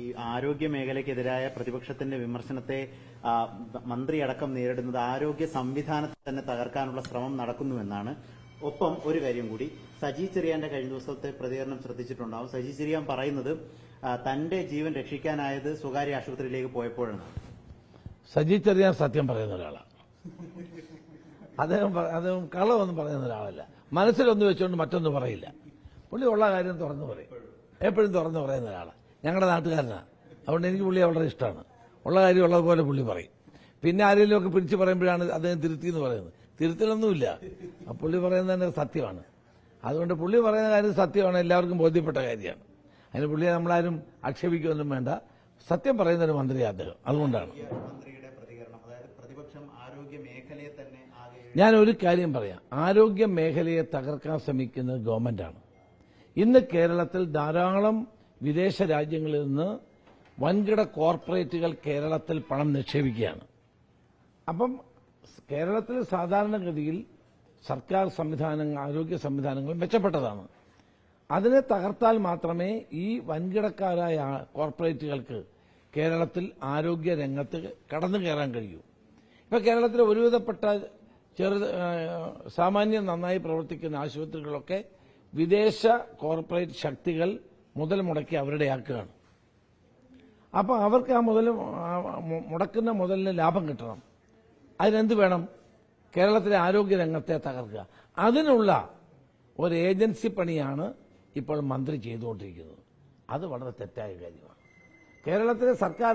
ഈ ആരോഗ്യ മേഖലയ്ക്കെതിരായ പ്രതിപക്ഷത്തിന്റെ വിമർശനത്തെ മന്ത്രി അടക്കം നേരിടുന്നത് ആരോഗ്യ സംവിധാനത്തെ തന്നെ തകർക്കാനുള്ള ശ്രമം നടക്കുന്നുവെന്നാണ്. ഒപ്പം ഒരു കാര്യം കൂടി സജി ചെറിയാന്റെ കഴിഞ്ഞ ദിവസത്തെ പ്രതികരണം ശ്രദ്ധിച്ചിട്ടുണ്ടാവും. സജി ചെറിയാൻ പറയുന്നത് തന്റെ ജീവൻ രക്ഷിക്കാനായത് സ്വകാര്യ ആശുപത്രിയിലേക്ക് പോയപ്പോഴാണ്. സജി ചെറിയാൻ സത്യം പറയുന്ന ഒരാളാണ് അദ്ദേഹം അദ്ദേഹം കള്ളമൊന്നും പറയുന്ന ഒരാളല്ല. മനസ്സിലൊന്ന് വെച്ചുകൊണ്ട് മറ്റൊന്നും പറയില്ല. പുള്ളി ഉള്ള കാര്യം തുറന്നു പറയും. എപ്പോഴും തുറന്നു പറയുന്ന ഒരാളാണ് ഞങ്ങളുടെ നാട്ടുകാരനാണ് അതുകൊണ്ട് എനിക്ക് പുള്ളി വളരെ ഇഷ്ടമാണ് ഉള്ള കാര്യം ഉള്ളതുപോലെ പുള്ളി പറയും. പിന്നെ ആരെങ്കിലും ഒക്കെ പിടിച്ചു പറയുമ്പോഴാണ് അദ്ദേഹം തിരുത്തി എന്ന് പറയുന്നത്. തിരുത്തലൊന്നുമില്ല. പുള്ളി പറയുന്നത് തന്നെ സത്യമാണ്. അതുകൊണ്ട് പുള്ളി പറയുന്ന കാര്യം സത്യമാണ് എല്ലാവർക്കും ബോധ്യപ്പെട്ട കാര്യമാണ്. അതിന് പുള്ളിയെ നമ്മളാരും ആക്ഷേപിക്കുകയൊന്നും വേണ്ട. സത്യം പറയുന്ന ഒരു മന്ത്രിയാണ് അദ്ദേഹം. അതുകൊണ്ടാണ്. ഞാൻ ഒരു കാര്യം പറയാം. ആരോഗ്യ മേഖലയെ തകർക്കാൻ ശ്രമിക്കുന്നത് ഗവൺമെന്റാണ്. ഇന്ന് കേരളത്തിൽ ധാരാളം വിദേശ രാജ്യങ്ങളിൽ നിന്ന് വൻകിട കോർപ്പറേറ്റുകൾ കേരളത്തിൽ പണം നിക്ഷേപിക്കുകയാണ്. അപ്പം കേരളത്തിൽ സാധാരണഗതിയിൽ സർക്കാർ സംവിധാനങ്ങൾ ആരോഗ്യ സംവിധാനങ്ങൾ മെച്ചപ്പെട്ടതാണ്. അതിനെ തകർത്താൽ മാത്രമേ ഈ വൻകിടക്കാരായ കോർപ്പറേറ്റുകൾക്ക് കേരളത്തിൽ ആരോഗ്യ രംഗത്ത് കടന്നു കയറാൻ കഴിയൂ. ഇപ്പൊ കേരളത്തിലെ ഒരുവിധപ്പെട്ട ചെറു സാമാന്യം നന്നായി പ്രവർത്തിക്കുന്ന ആശുപത്രികളൊക്കെ വിദേശ കോർപ്പറേറ്റ് ശക്തികൾ മുതൽ മുടക്കി അവരുടെ ആക്കുകയാണ്. അപ്പോൾ അവർക്ക് ആ മുതൽ മുടക്കുന്ന മുതലിന് ലാഭം കിട്ടണം. അതിനെന്ത് വേണം? കേരളത്തിലെ ആരോഗ്യ രംഗത്തെ തകർക്കുക. അതിനുള്ള ഒരു ഏജൻസി പണിയാണ് ഇപ്പോൾ മന്ത്രി ചെയ്തുകൊണ്ടിരിക്കുന്നത്. അത് വളരെ തെറ്റായ കാര്യമാണ്. കേരളത്തിലെ സർക്കാർ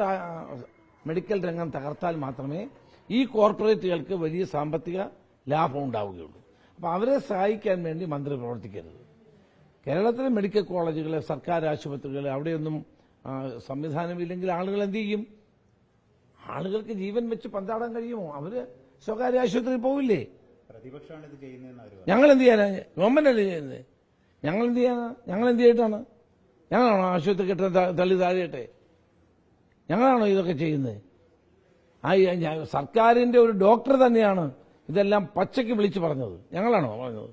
മെഡിക്കൽ രംഗം തകർത്താൽ മാത്രമേ ഈ കോർപ്പറേറ്റുകൾക്ക് വലിയ സാമ്പത്തിക ലാഭം ഉണ്ടാവുകയുള്ളൂ. അപ്പോൾ അവരെ സഹായിക്കാൻ വേണ്ടി മന്ത്രി പ്രവർത്തിക്കരുത്. കേരളത്തിലെ മെഡിക്കൽ കോളേജുകൾ സർക്കാർ ആശുപത്രികൾ അവിടെയൊന്നും സംവിധാനമില്ലെങ്കിൽ ആളുകൾ എന്ത് ചെയ്യും? ആളുകൾക്ക് ജീവൻ വെച്ച് പന്താടാൻ കഴിയുമോ? അവർ സ്വകാര്യ ആശുപത്രിയിൽ പോവില്ലേ? ഞങ്ങൾ എന്ത് ചെയ്യാനാ? ഗവൺമെന്റ് അല്ലേ ചെയ്യുന്നത്? ഞങ്ങൾ എന്ത് ചെയ്യാനാ? ഞങ്ങൾ എന്ത് ചെയ്തിട്ടാണ്? ഞങ്ങളാണോ ആശുപത്രി കെട്ടാൻ തള്ളി താഴെയട്ടെ? ഞങ്ങളാണോ ഇതൊക്കെ ചെയ്യുന്നത്? ആ സർക്കാരിന്റെ ഒരു ഡോക്ടർ തന്നെയാണ് ഇതെല്ലാം പച്ചയ്ക്ക് വിളിച്ചു പറഞ്ഞത്. ഞങ്ങളാണോ പറഞ്ഞത്?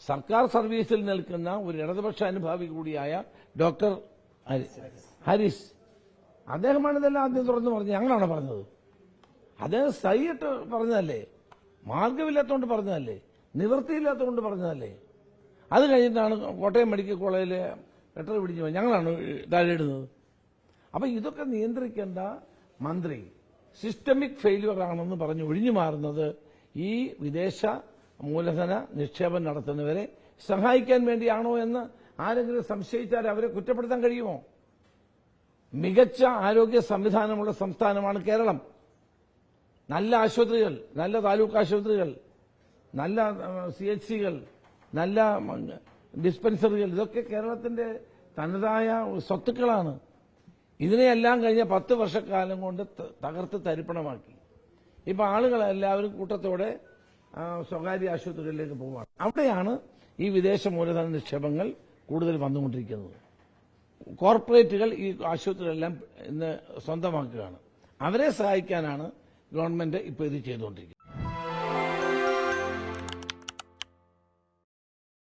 സർക്കാർ സർവീസിൽ നിൽക്കുന്ന ഒരു ഇടതുപക്ഷ അനുഭാവി കൂടിയായ ഡോക്ടർ ഹരി- ഹരീഷ്. അദ്ദേഹമാണ് ഇതെല്ലാം ആദ്യം തുറന്നു പറഞ്ഞത്. ഞങ്ങളാണോ പറഞ്ഞത്? അദ്ദേഹം സൈയിട്ട് പറഞ്ഞതല്ലേ? മാർഗമില്ലാത്തതുകൊണ്ട് പറഞ്ഞതല്ലേ? നിവൃത്തിയില്ലാത്തതുകൊണ്ട് പറഞ്ഞതല്ലേ? അത് കഴിഞ്ഞിട്ടാണ് കോട്ടയം മെഡിക്കൽ കോളേജിലെ ലെറ്റർ പിടിച്ചു. ഞങ്ങളാണ് താഴെ ഇടുന്നത്. അപ്പൊ ഇതൊക്കെ നിയന്ത്രിക്കേണ്ട മന്ത്രി സിസ്റ്റമിക് ഫെയിലുവർ ആണെന്ന് പറഞ്ഞ് ഒഴിഞ്ഞു മാറുന്നത് ഈ വിദേശ മൂലധന നിക്ഷേപം നടത്തുന്നവരെ സഹായിക്കാൻ വേണ്ടിയാണോ എന്ന് ആരെങ്കിലും സംശയിച്ചാൽ അവരെ കുറ്റപ്പെടുത്താൻ കഴിയുമോ? മികച്ച ആരോഗ്യ സംവിധാനമുള്ള സംസ്ഥാനമാണ് കേരളം. നല്ല ആശുപത്രികൾ നല്ല താലൂക്ക് ആശുപത്രികൾ നല്ല സി എച്ച് സികൾ നല്ല ഡിസ്പെൻസറികൾ ഇതൊക്കെ കേരളത്തിന്റെ തനതായ സ്വത്തുക്കളാണ്. ഇതിനെയെല്ലാം കഴിഞ്ഞ പത്ത് വർഷക്കാലം കൊണ്ട് തകർത്ത് തരിപ്പണമാക്കി. ഇപ്പൊ ആളുകൾ എല്ലാവരും കൂട്ടത്തോടെ സ്വകാര്യ ആശുപത്രികളിലേക്ക് പോവുകയാണ് അവിടെയാണ് ഈ വിദേശ മൂലധന നിക്ഷേപങ്ങൾ കൂടുതൽ വന്നുകൊണ്ടിരിക്കുന്നത്. കോർപ്പറേറ്റുകൾ ഈ ആശുപത്രികളെല്ലാം ഇന്ന് സ്വന്തമാക്കുകയാണ്. അവരെ സഹായിക്കാനാണ് ഗവൺമെന്റ് ഇപ്പോൾ ഇത് ചെയ്തുകൊണ്ടിരിക്കുന്നത്.